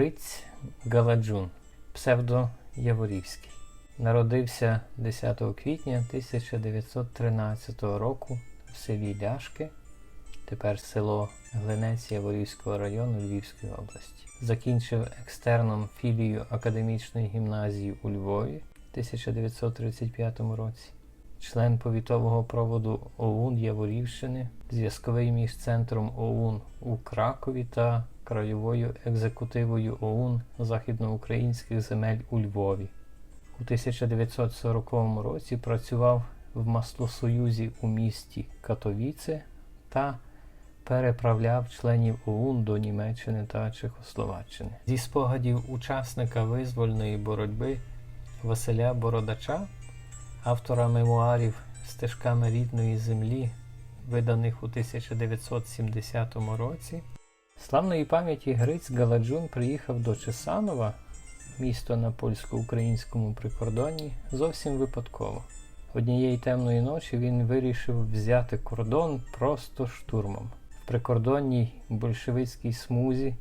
Гриць Галаджун, псевдо Яворівський. Народився 10 квітня 1913 року в селі Ляшки, тепер село Глинець Яворівського району Львівської області. Закінчив екстерном філію академічної гімназії у Львові в 1935 році. Член повітового проводу ОУН Яворівщини, зв'язковий між центром ОУН у Кракові та краєвою екзекутивою ОУН західноукраїнських земель у Львові. У 1940 році працював в Маслосоюзі у місті Катовіце та переправляв членів ОУН до Німеччини та Чехословаччини. Зі спогадів учасника визвольної боротьби Василя Бородача, автора мемуарів Стежками рідної землі, виданих у 1970 році, славної пам'яті Гриць Галаджун приїхав до Чесанова, місто на польсько-українському прикордонні, зовсім випадково. Однієї темної ночі він вирішив взяти кордон просто штурмом. В прикордонній большевицькій смузі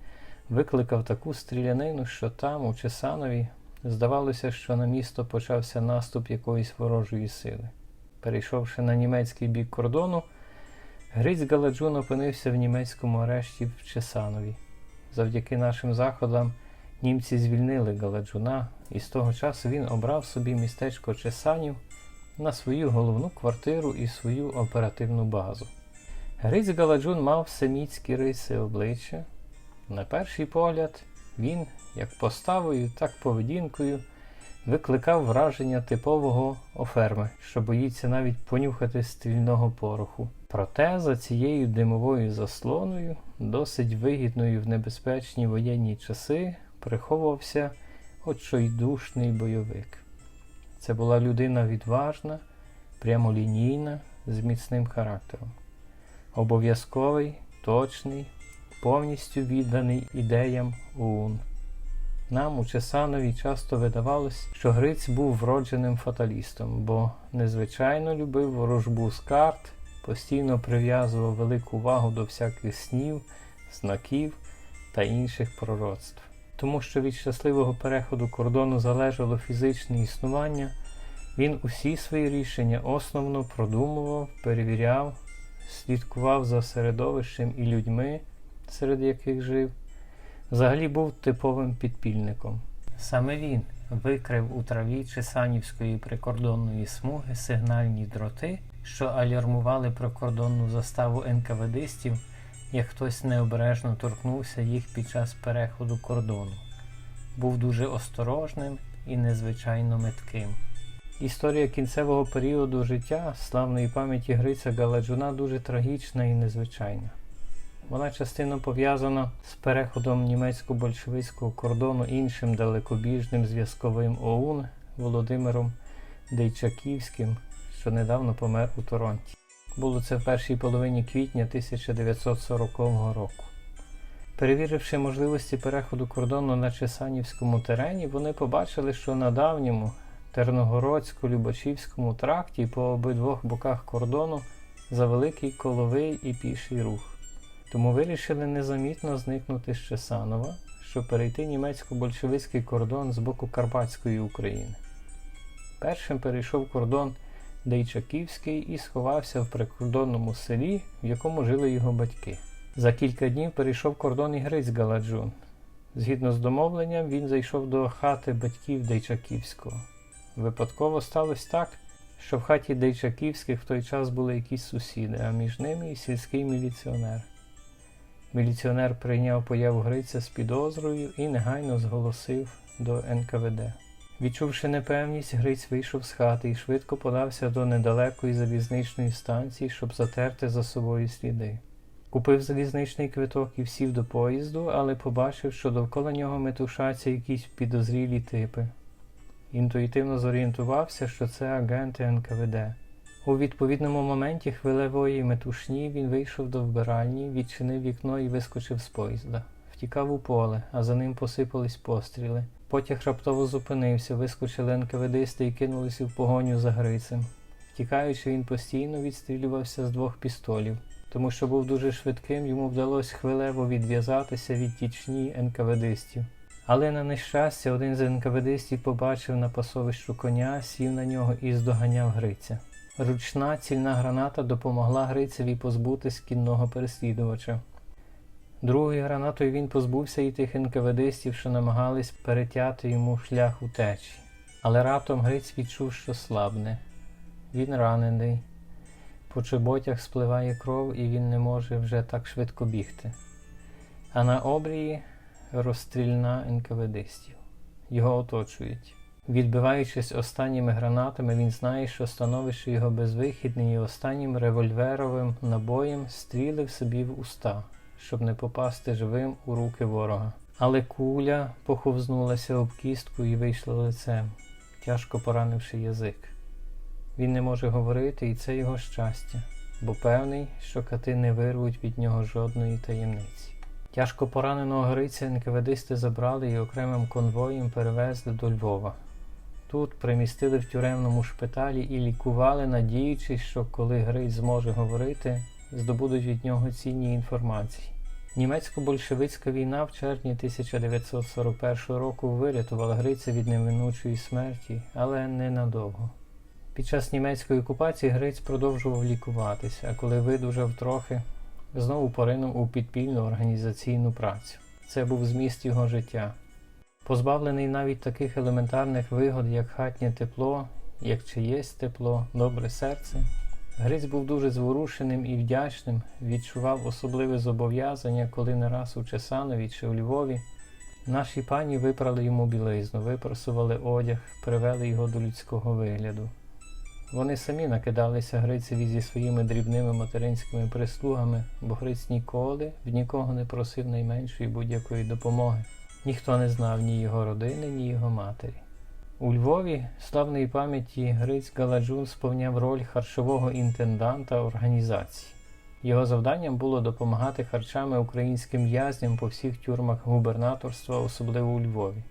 викликав таку стрілянину, що там, у Чесанові, здавалося, що на місто почався наступ якоїсь ворожої сили. Перейшовши на німецький бік кордону, Гриць Галаджун опинився в німецькому арешті в Чесанові. Завдяки нашим заходам німці звільнили Галаджуна, і з того часу він обрав собі містечко Чесанів на свою головну квартиру і свою оперативну базу. Гриць Галаджун мав семітські риси обличчя. На перший погляд, він, як поставою, так поведінкою, викликав враження типового оферми, що боїться навіть понюхати стрільного пороху. Проте за цією димовою заслоною, досить вигідною в небезпечні воєнні часи, приховувався очойдушний бойовик. Це була людина відважна, прямолінійна, з міцним характером. Обов'язковий, точний, повністю відданий ідеям ОУН. Нам у Чесанові часто видавалось, що Гриць був вродженим фаталістом, бо незвичайно любив ворожбу з карт, постійно прив'язував велику увагу до всяких снів, знаків та інших пророцтв. Тому що від щасливого переходу кордону залежало фізичне існування, він усі свої рішення основно продумував, перевіряв, слідкував за середовищем і людьми, серед яких жив. Взагалі був типовим підпільником. Саме він викрив у траві Чесанівської прикордонної смуги сигнальні дроти, що алярмували прикордонну заставу НКВДистів, як хтось необережно торкнувся їх під час переходу кордону. Був дуже осторожним і незвичайно метким. Історія кінцевого періоду життя славної пам'яті Гриця Галаджуна дуже трагічна і незвичайна. Вона частину пов'язана з переходом німецько-большевицького кордону іншим далекобіжним зв'язковим ОУН Володимиром Дейчаківським, що недавно помер у Торонті. Було це в першій половині квітня 1940 року. Перевіривши можливості переходу кордону на Чесанівському терені, вони побачили, що на давньому Терногородсько-Любачівському тракті по обидвох боках кордону завеликий коловий і піший рух. Тому вирішили незамітно зникнути з Чесанова, щоб перейти німецько-большевицький кордон з боку Карпатської України. Першим перейшов кордон Дейчаківський і сховався в прикордонному селі, в якому жили його батьки. За кілька днів перейшов кордон і Гриць Галаджун. Згідно з домовленням, він зайшов до хати батьків Дейчаківського. Випадково сталося так, що в хаті Дейчаківських в той час були якісь сусіди, а між ними і сільський міліціонер. Міліціонер прийняв появу Гриця з підозрою і негайно зголосив до НКВД. Відчувши непевність, Гриць вийшов з хати і швидко подався до недалекої залізничної станції, щоб затерти за собою сліди. Купив залізничний квиток і всів до поїзду, але побачив, що довкола нього метушаться якісь підозрілі типи. Інтуїтивно зорієнтувався, що це агенти НКВД. У відповідному моменті хвилевої метушні він вийшов до вбиральні, відчинив вікно і вискочив з поїзда. Втікав у поле, а за ним посипались постріли. Потяг раптово зупинився, вискочили НКВДисти і кинулися в погоню за Грицем. Втікаючи, він постійно відстрілювався з двох пістолів. Тому що був дуже швидким, йому вдалося хвилево відв'язатися від тічні НКВДистів. Але на нещастя один з НКВДстів побачив на пасовищу коня, сів на нього і здоганяв Гриця. Ручна цільна граната допомогла Грицеві позбутись кінного переслідувача. Другою гранатою він позбувся і тих НКВДстів, що намагались перетяти йому шлях утечі. Але раптом Гриць відчув, що слабне. Він ранений. По чеботях спливає кров, і він не може вже так швидко бігти. А на обрії розстрільна НКВДстів. Його оточують. Відбиваючись останніми гранатами, він знає, що становище його безвихідне і останнім револьверовим набоєм стрілив собі в уста, щоб не попасти живим у руки ворога. Але куля поховзнулася об кістку і вийшла лицем, тяжко поранивши язик. Він не може говорити, і це його щастя, бо певний, що кати не вирвуть від нього жодної таємниці. Тяжко пораненого Гриця НКВДисти забрали і окремим конвоєм перевезли до Львова. Тут примістили в тюремному шпиталі і лікували, надіючись, що коли Гриць зможе говорити, здобудуть від нього цінні інформації. Німецько-большевицька війна в червні 1941 року вирятувала Гриця від неминучої смерті, але ненадовго. Під час німецької окупації Гриць продовжував лікуватися, а коли видужав трохи, знову поринув у підпільну організаційну працю. Це був зміст його життя. Позбавлений навіть таких елементарних вигод, як хатнє тепло, як чиєсь тепло, добре серце. Гриць був дуже зворушеним і вдячним, відчував особливе зобов'язання, коли не раз у Чесанові чи у Львові наші пані випрали йому білизну, випросували одяг, привели його до людського вигляду. Вони самі накидалися Грицеві зі своїми дрібними материнськими прислугами, бо Гриць ніколи в нікого не просив найменшої будь-якої допомоги. Ніхто не знав ні його родини, ні його матері. У Львові славної пам'яті Гриць Галаджун сповняв роль харчового інтенданта організації. Його завданням було допомагати харчами українським в'язням по всіх тюрмах губернаторства, особливо у Львові.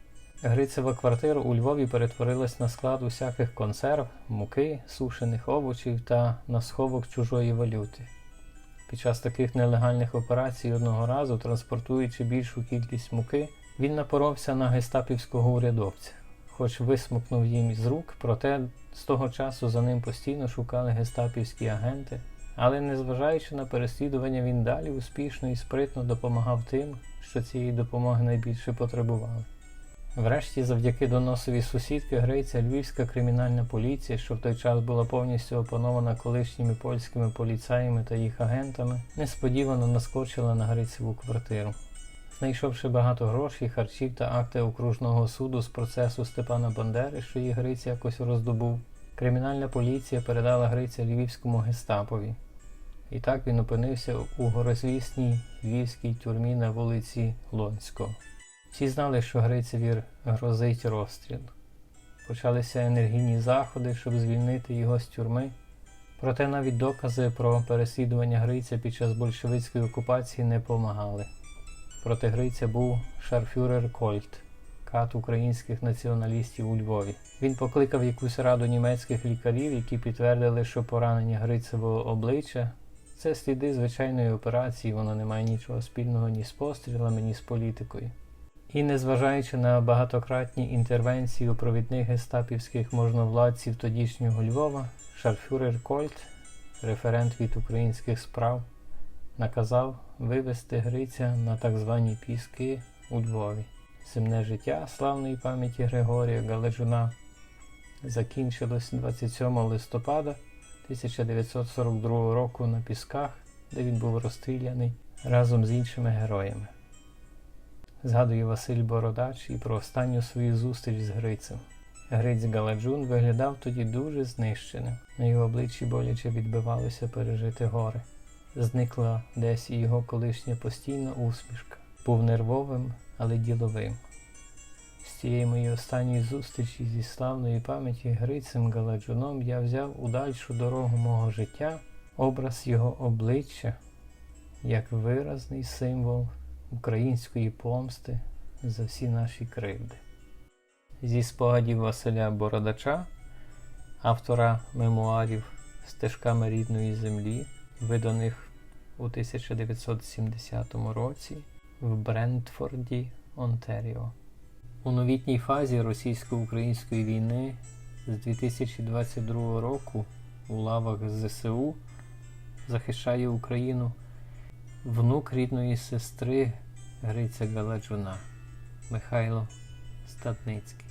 Грицева квартира у Львові перетворилась на склад усяких консерв, муки, сушених овочів та на сховок чужої валюти. Під час таких нелегальних операцій одного разу, транспортуючи більшу кількість муки, він напоровся на гестапівського урядовця, хоч висмукнув їм із рук, проте з того часу за ним постійно шукали гестапівські агенти. Але незважаючи на переслідування, він далі успішно і спритно допомагав тим, що цієї допомоги найбільше потребували. Врешті, завдяки доносові сусідки Грейця, львівська кримінальна поліція, що в той час була повністю опанована колишніми польськими поліцаями та їх агентами, несподівано наскочила на Грицеву квартиру. Знайшовши багато грошей, харчів та акти окружного суду з процесу Степана Бандери, що її Гриць якось роздобув, кримінальна поліція передала Гриця львівському гестапові. І так він опинився у горозвісній львівській тюрмі на вулиці Лонського. Всі знали, що Грицевір грозить розстріл. Почалися енергійні заходи, щоб звільнити його з тюрми. Проте навіть докази про переслідування Гриця під час большевицької окупації не помагали. Проти Гриця був шарфюрер Кольт, кат українських націоналістів у Львові. Він покликав якусь раду німецьких лікарів, які підтвердили, що поранення Грицевого обличчя це сліди звичайної операції, воно не має нічого спільного ні з пострілами, ні з політикою. І незважаючи на багатократні інтервенції у провідних гестапівських можновладців тодішнього Львова, шарфюрер Кольт, референт від українських справ, наказав вивезти Гриця на так звані піски у Львові. Земне життя славної пам'яті Григорія Галежуна закінчилось 27 листопада 1942 року на Пісках, де він був розстріляний разом з іншими героями. Згадує Василь Бородач і про останню свою зустріч з Грицем. Гриць Галаджун виглядав тоді дуже знищеним. На його обличчі боляче відбивалося пережити горе. Зникла десь і його колишня постійна усмішка. Був нервовим, але діловим. З цієї моєї останньої зустрічі зі славної пам'яті Грицем Галаджуном я взяв у дальшу дорогу мого життя образ його обличчя як виразний символ української помсти за всі наші кривди. Зі спогадів Василя Бородача, автора мемуарів Стежками рідної землі, виданих у 1970 році в Брентфорді, Онтеріо. У новітній фазі російсько-української війни з 2022 року у лавах ЗСУ захищає Україну внук рідної сестри Гриця Галаджуна Михайло Статницький.